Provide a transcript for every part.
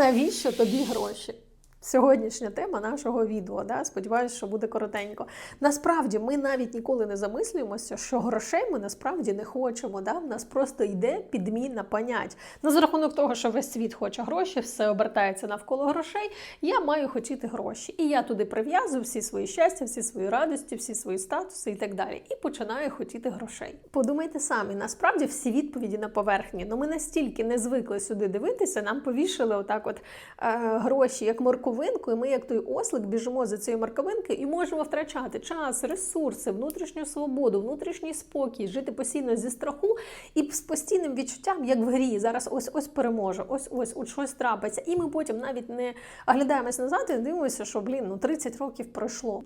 Навіщо тобі гроші? Сьогоднішня тема нашого відео. Да? Сподіваюся, що буде коротенько. Насправді ми навіть ніколи не замислюємося, що грошей ми насправді не хочемо. Да? В нас просто йде підміна понять. Ну, за рахунок того, що весь світ хоче гроші, все обертається навколо грошей. Я маю хотіти гроші. І я туди прив'язую всі свої щастя, всі свої радості, всі свої статуси і так далі. І починаю хотіти грошей. Подумайте самі, насправді всі відповіді на поверхні. Ну ми настільки не звикли сюди дивитися, нам повішали отак, от е, гроші, як морковинку, і ми, як той ослик, біжимо за цією марковинки і можемо втрачати час, ресурси, внутрішню свободу, внутрішній спокій, жити постійно зі страху і з постійним відчуттям, як в грі. Зараз ось ось переможе, ось ось от щось трапиться. І ми потім навіть не оглядаємось назад і дивимося, що блін, ну 30 років пройшло.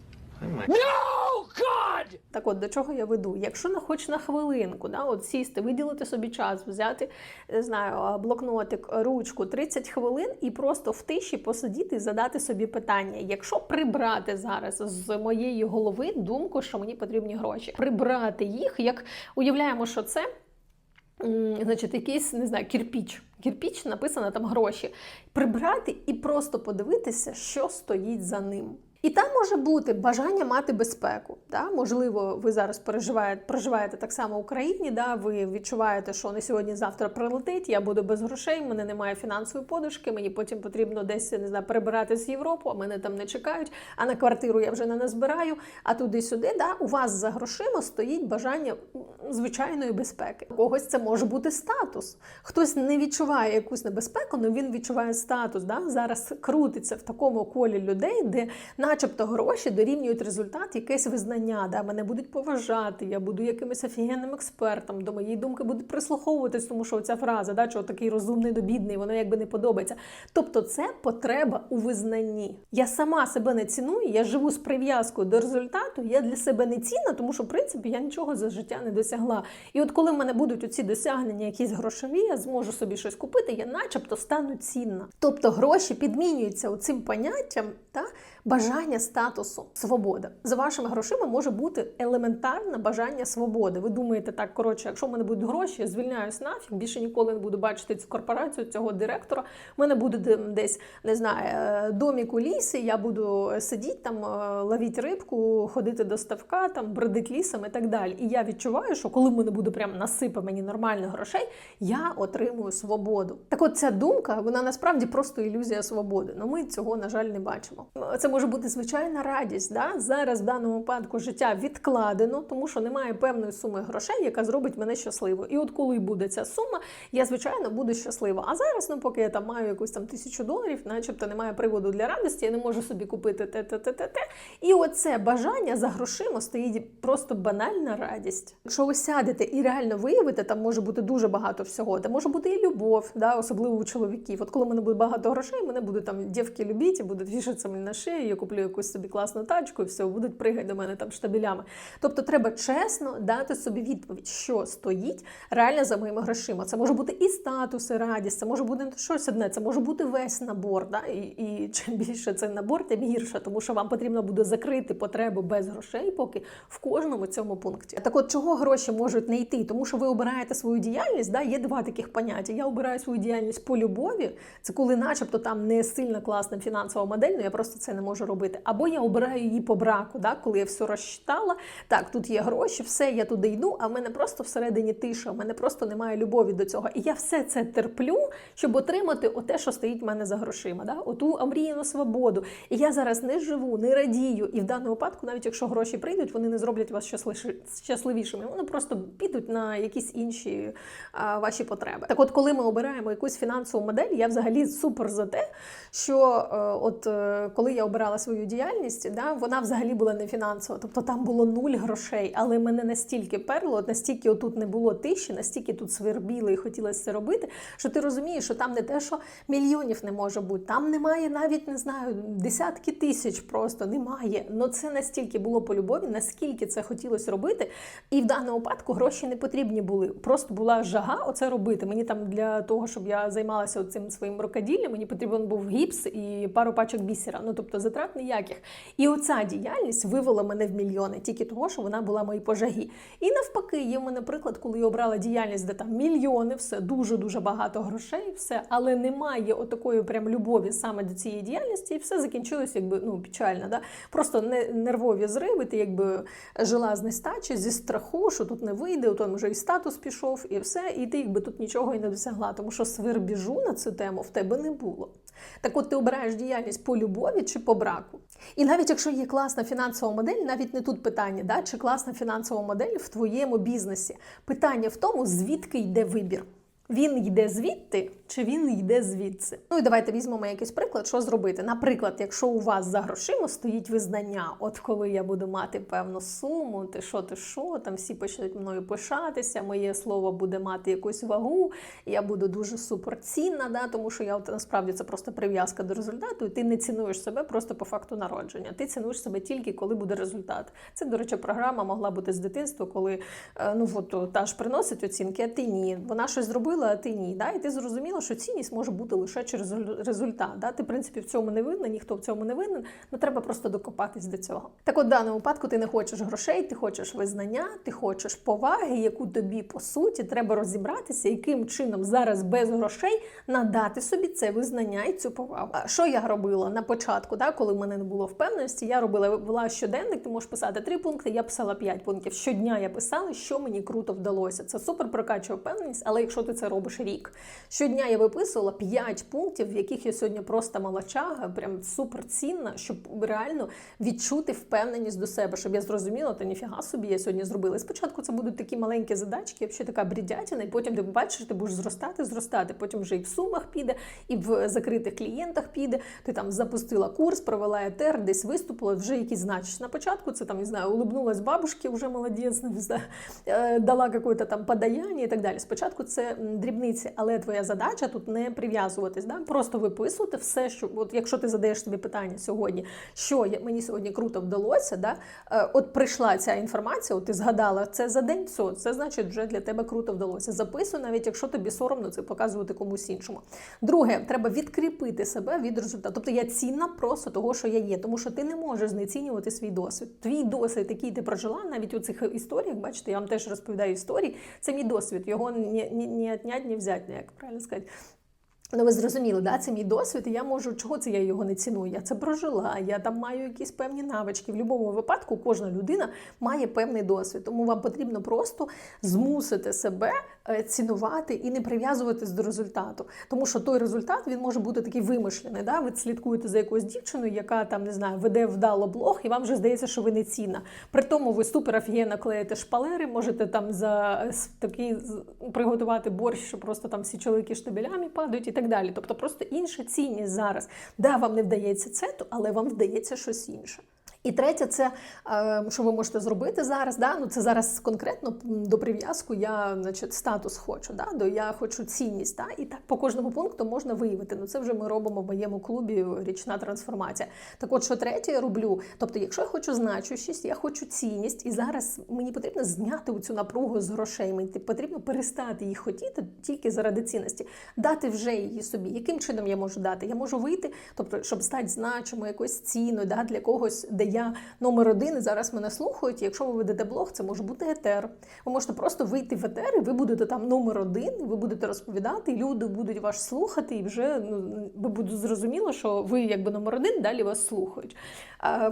Так от до чого я веду? Якщо на хоч на хвилинку, да, от сісти, виділити собі час, взяти не знаю, блокнотик, ручку 30 хвилин і просто в тиші посидіти і задати собі питання. Якщо прибрати зараз з моєї голови думку, що мені потрібні гроші, прибрати їх, як уявляємо, що це. Значить, якийсь не знаю, кірпіч. Кірпіч написано там гроші. Прибрати і просто подивитися, що стоїть за ним. І там може бути бажання мати безпеку. Да? Можливо, ви зараз переживаєте, проживаєте так само в Україні, да? ви відчуваєте, що не сьогодні, завтра прилетить, я буду без грошей, в мене немає фінансової подушки, мені потім потрібно десь не знаю, перебирати з Європу, а мене там не чекають, а на квартиру я вже не назбираю. А туди-сюди, да? у вас за грошима стоїть бажання звичайної безпеки. У когось це може бути статус. Хтось не відчуває якусь небезпеку, але він відчуває статус. Да? Зараз крутиться в такому колі людей, де начебто гроші дорівнюють результат, якесь визнання. Да? Мене будуть поважати, я буду якимось офігенним експертом, до моєї думки будуть прислуховуватись, тому що ця фраза, да, що такий розумний до бідний, воно якби не подобається. Тобто, це потреба у визнанні. Я сама себе не ціную, я живу з прив'язкою до результату, я для себе не цінна, тому що в принципі я нічого за життя не досягла. І от коли в мене будуть оці досягнення, якісь грошові, я зможу собі щось купити, я начебто стану цінна. Тобто гроші підмінюються цим поняттям та бажання статусу, свобода. За вашими грошима може бути елементарне бажання свободи. Ви думаєте, так коротше, якщо в мене будуть гроші, я звільняюсь нафіг, більше ніколи не буду бачити цю корпорацію, цього директора. У мене буде десь не знаю, е, домік у лісі. Я буду сидіти там, е, ловити рибку, ходити до ставка, там бродить лісом і так далі. І я відчуваю, що коли в мене буде прям насипа мені нормальних грошей, я отримую свободу. Так от ця думка, вона насправді просто ілюзія свободи. але ми цього, на жаль, не бачимо. Це може бути звичайна радість. Да? Зараз в даному випадку життя відкладено, тому що немає певної суми грошей, яка зробить мене щасливою. І от коли буде ця сума, я звичайно буду щаслива. А зараз, ну поки я там маю якусь там тисячу доларів, начебто немає приводу для радості, я не можу собі купити те, те, те, те, те. І оце бажання за грошима стоїть просто банальна радість. Якщо ви сядете і реально виявите, там може бути дуже багато всього. Там може бути і любов, да, особливо у чоловіків. От коли мене буде багато грошей, мене будуть там дівки любити, будуть вішатися мені на шию, я куплю якусь собі класну тачку, і все, будуть пригати до мене там штабелями. Тобто треба чесно дати собі відповідь, що стоїть реально за моїми грошима. Це може бути і статус, і радість, це може бути щось одне, це може бути весь набор. Да? І, і чим більше цей набор, тим гірше, тому що вам потрібно буде закрити потребу без грошей, поки в кожному цьому пункті. Так от чого гроші можуть не йти? Тому що ви обираєте свою діяльність. Да? Є два таких поняття. Я обираю свою діяльність по любові, це коли, начебто, там не сильно класна фінансова модель, але я просто це не можу робити. Або я обираю її по браку, да? коли я все розчитала. Так, тут є гроші, все, я туди йду, а в мене просто всередині тиша, в мене просто немає любові до цього. І я все це терплю, щоб отримати оте, що стоїть в мене за грошима. Да? Оту омріяну свободу. І я зараз не живу, не радію. І в даному випадку, навіть якщо гроші прийдуть, вони не зроблять вас щасливішими. Вони просто підуть на якісь інші а, ваші потреби. Так, от, коли ми обираємо якусь фінансову модель, я взагалі супер за те, що е, от е, коли я обирала свою діяльність, да, вона взагалі була не фінансова, тобто там було нуль грошей, але мене настільки перло, настільки отут не було тиші, настільки тут свербіло і хотілося це робити, що ти розумієш, що там не те, що мільйонів не може бути, там немає навіть не знаю десятки тисяч, просто немає. Ну це настільки було по любові, наскільки це хотілося робити. І в даному випадку гроші не потрібні були. Просто була жага оце робити. Мені там для того, щоб я займалася цим своїм рукоділлям, мені потрібен був гіпс і пару пачок бісера. Ну тобто затратний ніяких. І оця діяльність вивела мене в мільйони, тільки того, що вона була моїй пожагі. І навпаки, є в мене приклад, коли я обрала діяльність, де там мільйони, все дуже дуже багато грошей, все, але немає отакої прям любові саме до цієї діяльності, і все закінчилось якби ну печально. Да? Просто не нервові зриви, ти якби жила з нестачі, зі страху, що тут не вийде, у тому вже і статус пішов, і все, і ти якби тут нічого і не досягла, тому що свербіжу на цю тему в тебе не було. Так от ти обираєш діяльність по любові чи по браку. І навіть якщо є класна фінансова модель, навіть не тут питання, да, чи класна фінансова модель в твоєму бізнесі. Питання в тому, звідки йде вибір. Він йде звідти чи він йде звідси? Ну і давайте візьмемо якийсь приклад, що зробити. Наприклад, якщо у вас за грошима стоїть визнання, от коли я буду мати певну суму, ти що, ти що, там всі почнуть мною пишатися, моє слово буде мати якусь вагу, я буду дуже суперцінна, да, тому що я от насправді це просто прив'язка до результату, і ти не цінуєш себе просто по факту народження. Ти цінуєш себе тільки коли буде результат. Це, до речі, програма могла бути з дитинства, коли е, ну от та ж приносить оцінки, а ти ні. Вона щось зробила, а ти ні. Да? І ти зрозуміла, що цінність може бути лише через результат. Да? Ти, в принципі, в цьому не винна, ніхто в цьому не винен, але треба просто докопатись до цього. Так от в даному випадку ти не хочеш грошей, ти хочеш визнання, ти хочеш поваги, яку тобі по суті треба розібратися, яким чином зараз без грошей надати собі це визнання і цю повагу. А що я робила на початку, да, коли в мене не було впевненості, я робила вела щоденник, ти можеш писати три пункти, я писала п'ять пунктів. Щодня я писала, що мені круто вдалося. Це супер прокачує впевненість, але якщо ти це робиш рік, щодня я виписувала п'ять пунктів, в яких я сьогодні просто молочага, прям супер цінна, щоб реально відчути впевненість до себе, щоб я зрозуміла, то ніфіга собі я сьогодні зробила. І спочатку це будуть такі маленькі задачки, взагалі така брідятина, і потім ти бачиш, ти будеш зростати, зростати. Потім вже і в сумах піде, і в закритих клієнтах піде. Ти там запустила курс, провела етер, десь виступила, вже якісь значиш. На початку це там не знаю, улыбнулась бабушки, вже молодець, не знаю, е, дала якесь там подаяння і так далі. Спочатку це дрібниці, але твоя задача тут не прив'язуватись, да? просто виписувати все, що от якщо ти задаєш собі питання сьогодні, що мені сьогодні круто вдалося, да? е, от прийшла ця інформація, от ти згадала це за день, все, це значить вже для тебе круто вдалося. Записуй, навіть якщо тобі соромно це показувати комусь іншому. Друге, треба відкріпити себе від результату. Тобто я цінна просто того, що я є, тому що ти не можеш знецінювати свій досвід. Твій досвід, який ти прожила, навіть у цих історіях, бачите, я вам теж розповідаю історії. Це мій досвід, його ні, ні, ні отнять, ні взять, як правильно сказати. Ну, ви зрозуміли, да? це мій досвід, і я можу, чого це я його не ціную? Я це прожила, я там маю якісь певні навички. В будь-якому випадку кожна людина має певний досвід. Тому вам потрібно просто змусити себе цінувати і не прив'язуватись до результату. Тому що той результат він може бути такий вимишлений. Да? Ви слідкуєте за якоюсь дівчиною, яка там не знаю, веде вдало блог, і вам вже здається, що ви не цінна. При тому ви супер офігенно клеїте шпалери, можете там за е, такий приготувати борщ, що просто там всі чоловіки штабелями падають і так далі. Тобто просто інша цінність зараз. Да, вам не вдається це, але вам вдається щось інше. І третє, це е, що ви можете зробити зараз. Да? Ну, це зараз конкретно до прив'язку. Я значить, статус хочу, да? я хочу цінність. Да? І так по кожному пункту можна виявити. Ну це вже ми робимо в моєму клубі річна трансформація. Так от, що третє я роблю? Тобто, якщо я хочу значущість, я хочу цінність, і зараз мені потрібно зняти цю напругу з грошей. Мені потрібно перестати їх хотіти тільки заради цінності, дати вже її собі. Яким чином я можу дати? Я можу вийти, тобто, щоб стати значимою, якоюсь цінною, да, для когось, де я номер один, і зараз мене слухають. Якщо ви ведете блог, це може бути етер. Ви можете просто вийти в етер, і ви будете там номер один, і ви будете розповідати, і люди будуть вас слухати, і вже ну, будуть зрозуміло, що ви якби номер один, далі вас слухають.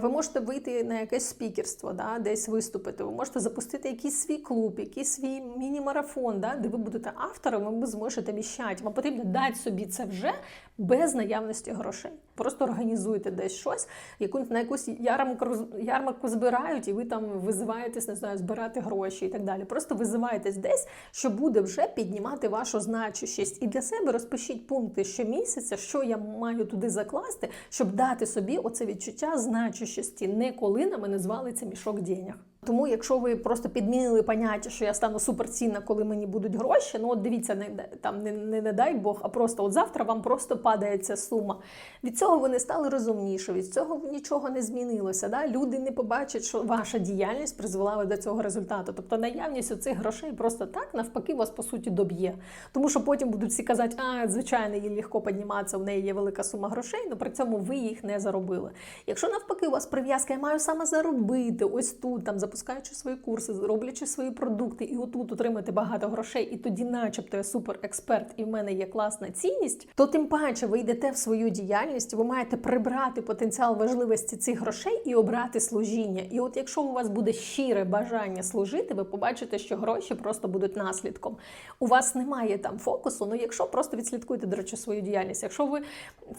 Ви можете вийти на якесь спікерство, да, десь виступити. Ви можете запустити якийсь свій клуб, якийсь свій міні-марафон, да, де ви будете автором, ви зможете віщати. Вам потрібно дати собі це вже без наявності грошей. Просто організуйте десь щось, яку на якусь ярмарку, ярмарку збирають, і ви там визиваєтесь, не знаю, збирати гроші і так далі. Просто визиваєтесь десь, що буде вже піднімати вашу значущість. І для себе розпишіть пункти щомісяця, що я маю туди закласти, щоб дати собі оце відчуття значущості, не коли на мене звалиться мішок денег. Тому, якщо ви просто підмінили поняття, що я стану суперцінна, коли мені будуть гроші, ну от дивіться, не там не, не, не дай Бог, а просто от завтра вам просто падає ця сума. Від цього ви не стали розумніше, від цього нічого не змінилося. Да? Люди не побачать, що ваша діяльність призвела до цього результату. Тобто наявність оцих грошей просто так навпаки вас по суті доб'є. Тому що потім будуть всі казати, а звичайно, їй легко підніматися, в неї є велика сума грошей, але при цьому ви їх не заробили. Якщо навпаки у вас прив'язка, я маю саме заробити, ось тут там запускаючи свої курси, роблячи свої продукти, і отут отримати багато грошей, і тоді, начебто, я суперексперт, і в мене є класна цінність, то тим паче ви йдете в свою діяльність, ви маєте прибрати потенціал важливості цих грошей і обрати служіння. І от якщо у вас буде щире бажання служити, ви побачите, що гроші просто будуть наслідком. У вас немає там фокусу. Ну, якщо просто відслідкуєте, до речі, свою діяльність, якщо ви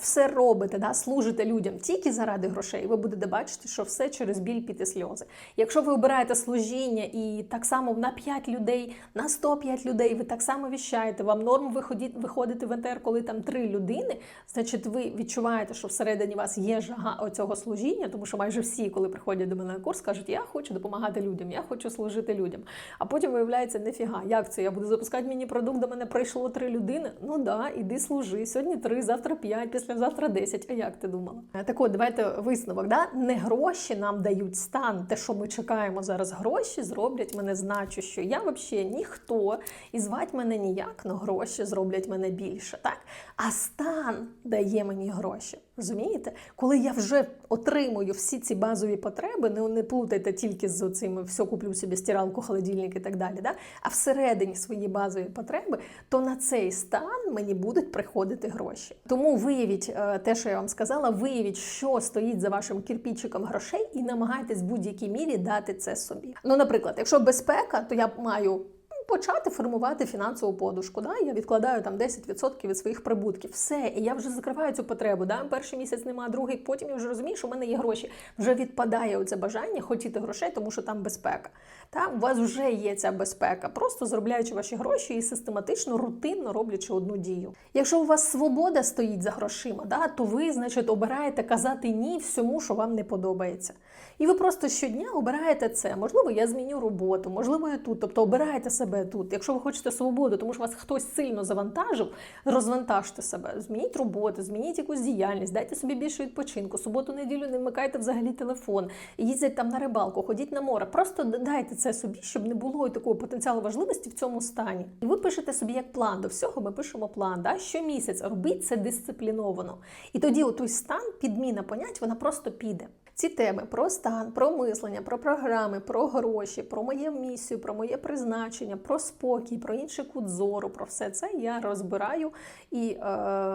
все робите, да, служите людям тільки заради грошей, ви будете бачити, що все через біль піти сльози. Якщо ви обираєте служіння і так само на 5 людей, на 105 людей, ви так само віщаєте, вам норм виходити в НТР, коли там 3 людини, значить ви відчуваєте, що всередині вас є жага оцього служіння, тому що майже всі, коли приходять до мене на курс, кажуть, я хочу допомагати людям, я хочу служити людям. А потім виявляється, нефіга, як це? Я буду запускати міні-продукт, до мене прийшло 3 людини. Ну да, іди служи. Сьогодні 3, завтра 5, післязавтра 10. А як ти думала? Так от, давайте висновок. Да? Не гроші нам дають стан, те, що ми чекаємо зараз, гроші зроблять мене значу, що Я взагалі ніхто і звать мене ніяк, але гроші зроблять мене більше. Так? А стан дає мені гроші. Розумієте? Коли я вже отримую всі ці базові потреби, не, не плутайте тільки з цими все куплю собі стиралку, холодильник і так далі. Да? А всередині свої базові потреби, то на цей стан мені будуть приходити гроші. Тому виявіть е, те, що я вам сказала, виявіть, що стоїть за вашим кирпічиком грошей, і намагайтесь в будь-якій мірі дати це собі. Ну, наприклад, якщо безпека, то я маю почати формувати фінансову подушку. Да? Я відкладаю там 10% від своїх прибутків. Все, і я вже закриваю цю потребу. Да? Перший місяць немає, другий, потім я вже розумію, що в мене є гроші. Вже відпадає оце бажання хотіти грошей, тому що там безпека. Та? У вас вже є ця безпека, просто заробляючи ваші гроші і систематично, рутинно роблячи одну дію. Якщо у вас свобода стоїть за грошима, да, то ви, значить, обираєте казати ні всьому, що вам не подобається. І ви просто щодня обираєте це. Можливо, я зміню роботу, можливо, я тут. Тобто обираєте себе тут. Якщо ви хочете свободу, тому що вас хтось сильно завантажив, розвантажте себе, змініть роботу, змініть якусь діяльність, дайте собі більше відпочинку. Суботу, неділю не вмикайте взагалі телефон, їздять там на рибалку, ходіть на море. Просто дайте це собі, щоб не було такого потенціалу важливості в цьому стані. І ви пишете собі як план. До всього ми пишемо план. Да? Щомісяць робіть це дисципліновано. І тоді той стан, підміна понять, вона просто піде. Ці теми про стан, про мислення, про програми, про гроші, про моє місію, про моє призначення, про спокій, про інший кут зору, про все це я розбираю і е,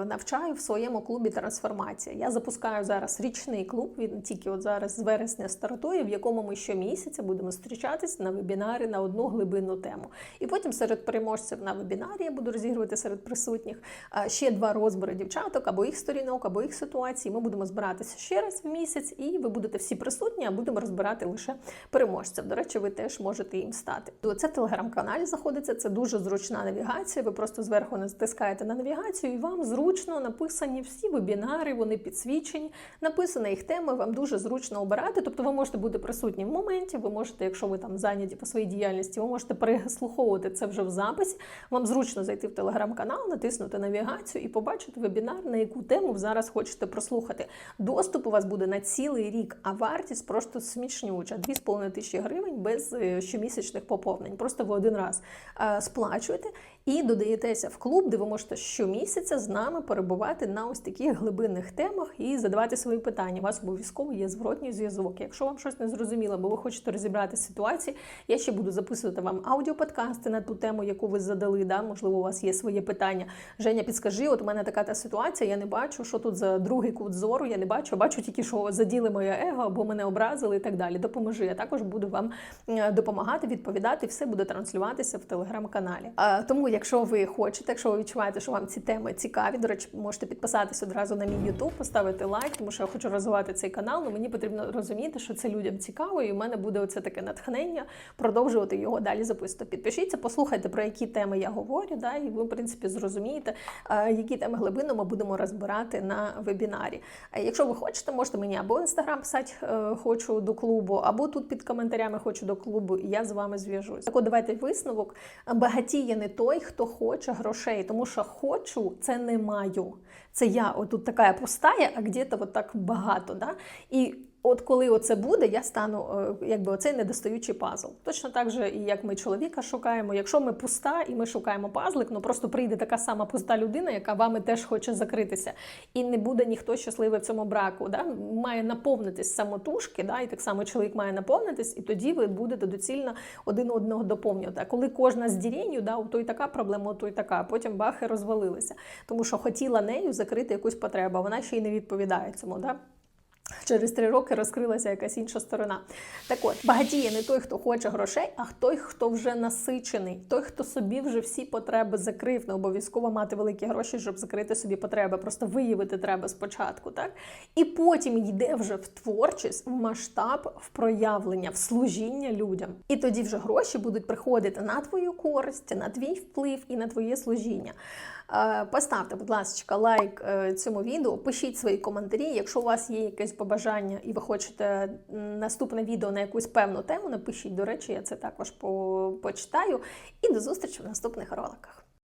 навчаю в своєму клубі трансформація. Я запускаю зараз річний клуб. Він тільки от зараз з вересня стартує, в якому ми щомісяця будемо зустрічатись на вебінарі на одну глибинну тему. І потім серед переможців на вебінарі я буду розігрувати серед присутніх е, ще два розбори дівчаток або їх сторінок, або їх ситуацій. Ми будемо збиратися ще раз в місяць, і ви будете всі присутні, а будемо розбирати лише переможців. До речі, ви теж можете їм стати. Це в телеграм-каналі знаходиться. Це дуже зручна навігація. Ви просто зверху натискаєте на навігацію, і вам зручно написані всі вебінари, вони підсвічені, написана їх тема. Вам дуже зручно обирати. Тобто, ви можете бути присутні в моменті. Ви можете, якщо ви там зайняті по своїй діяльності, ви можете переслуховувати це вже в записі. Вам зручно зайти в телеграм-канал, натиснути навігацію і побачити вебінар, на яку тему ви зараз хочете прослухати. Доступ у вас буде на цілий рік, а вартість просто смішнюча 2,5 тисячі гривень без е, щомісячних поповнень. Просто ви один раз е, сплачуєте і додаєтеся в клуб, де ви можете щомісяця з нами перебувати на ось таких глибинних темах і задавати свої питання. У вас обов'язково є зворотній зв'язок. Якщо вам щось не зрозуміло, бо ви хочете розібрати ситуації, я ще буду записувати вам аудіоподкасти на ту тему, яку ви задали. Да? Можливо, у вас є своє питання. Женя, підскажи, от у мене така та ситуація, я не бачу, що тут за другий кут зору, я не бачу, бачу тільки, що заділи моє его, або мене образили і так далі. Допоможи. Я також буду вам допомагати, відповідати, все буде транслюватися в телеграм-каналі. Тому, якщо ви хочете, якщо ви відчуваєте, що вам ці теми цікаві, до речі, можете підписатись одразу на мій YouTube, поставити лайк, тому що я хочу розвивати цей канал. Ну мені потрібно розуміти, що це людям цікаво, і в мене буде оце таке натхнення продовжувати його далі записувати. Підпишіться, послухайте про які теми я говорю, да, і ви, в принципі, зрозумієте, е, які теми глибинно ми будемо розбирати на вебінарі. Якщо ви хочете, можете мені або в інстаграм писати е, хочу до клубу, або тут під коментарями хочу до клубу, і я з вами зв'яжусь. Так от давайте висновок. Багатіє не той, хто хоче грошей, тому що хочу це не маю. Це я отут така пустая, а где-то вот так багато. Да? І От коли оце буде, я стану е, якби оцей недостаючий пазл. Точно так же, і як ми чоловіка шукаємо. Якщо ми пуста і ми шукаємо пазлик, ну просто прийде така сама пуста людина, яка вами теж хоче закритися, і не буде ніхто щасливий в цьому браку. Да? Має наповнитись самотужки, да? і так само чоловік має наповнитись, і тоді ви будете доцільно один одного доповнювати. А коли кожна з діренью, да, у той така проблема, у той така, а потім бахи розвалилися. Тому що хотіла нею закрити якусь потребу, вона ще й не відповідає цьому. Да? Через три роки розкрилася якась інша сторона. Так от, багатіє не той, хто хоче грошей, а той, хто вже насичений, той, хто собі вже всі потреби закрив. Не обов'язково мати великі гроші, щоб закрити собі потреби. Просто виявити треба спочатку, так? І потім йде вже в творчість, в масштаб, в проявлення, в служіння людям. І тоді вже гроші будуть приходити на твою користь, на твій вплив і на твоє служіння. Е, Поставте, будь ласка, лайк е, цьому відео, пишіть свої коментарі. Якщо у вас є якесь побажання і ви хочете наступне відео на якусь певну тему, напишіть. До речі, я це також почитаю. І до зустрічі в наступних роликах.